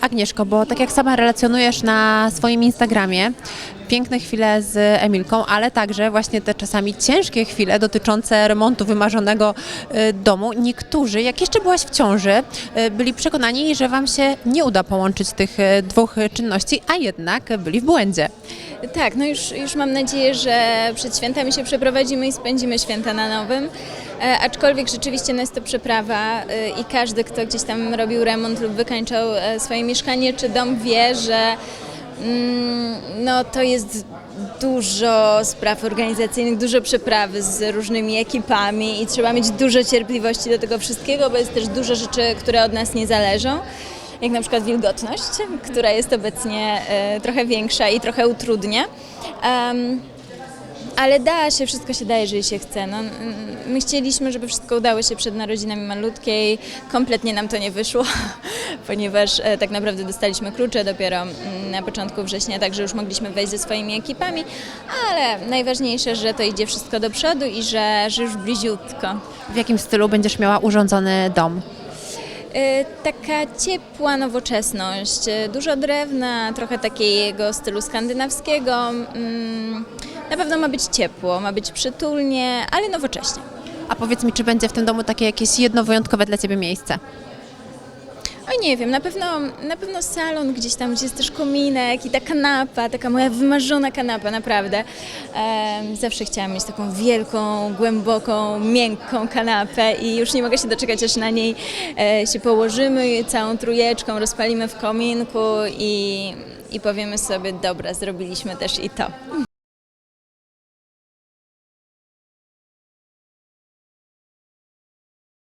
Agnieszko, bo tak jak sama relacjonujesz na swoim Instagramie, piękne chwile z Emilką, ale także właśnie te czasami ciężkie chwile dotyczące remontu wymarzonego y, domu. Niektórzy, jak jeszcze byłaś w ciąży, y, byli przekonani, że Wam się nie uda połączyć tych y, dwóch czynności, a jednak byli w błędzie. Tak, no już, już mam nadzieję, że przed świętami się przeprowadzimy i spędzimy święta na nowym. E, aczkolwiek rzeczywiście no jest to przeprawa i każdy, kto gdzieś tam robił remont lub wykańczał e, swoje mieszkanie czy dom wie, że mm, no to jest dużo spraw organizacyjnych, dużo przeprawy z różnymi ekipami i trzeba mieć dużo cierpliwości do tego wszystkiego, bo jest też dużo rzeczy, które od nas nie zależą jak na przykład wilgotność, która jest obecnie e, trochę większa i trochę utrudnia. Ale da się, wszystko się da, jeżeli się chce. No, mm, my chcieliśmy, żeby wszystko udało się przed narodzinami malutkiej. Kompletnie nam to nie wyszło, ponieważ e, tak naprawdę dostaliśmy klucze dopiero mm, na początku września, także już mogliśmy wejść ze swoimi ekipami, ale najważniejsze, że to idzie wszystko do przodu i że, że już bliziutko. W jakim stylu będziesz miała urządzony dom? E, Taka ciepła nowoczesność, e, dużo drewna, trochę takiego stylu skandynawskiego. Na pewno ma być ciepło, ma być przytulnie, ale nowocześnie. A powiedz mi, czy będzie w tym domu takie jakieś jedno wyjątkowe dla Ciebie miejsce? Oj, nie wiem, na pewno, na pewno salon gdzieś tam, gdzie jest też kominek i ta kanapa, taka moja wymarzona kanapa, naprawdę. Zawsze chciałam mieć taką wielką, głęboką, miękką kanapę i już nie mogę się doczekać, aż na niej e, się położymy całą trójeczką, rozpalimy w kominku i, i powiemy sobie, dobra, zrobiliśmy też i to.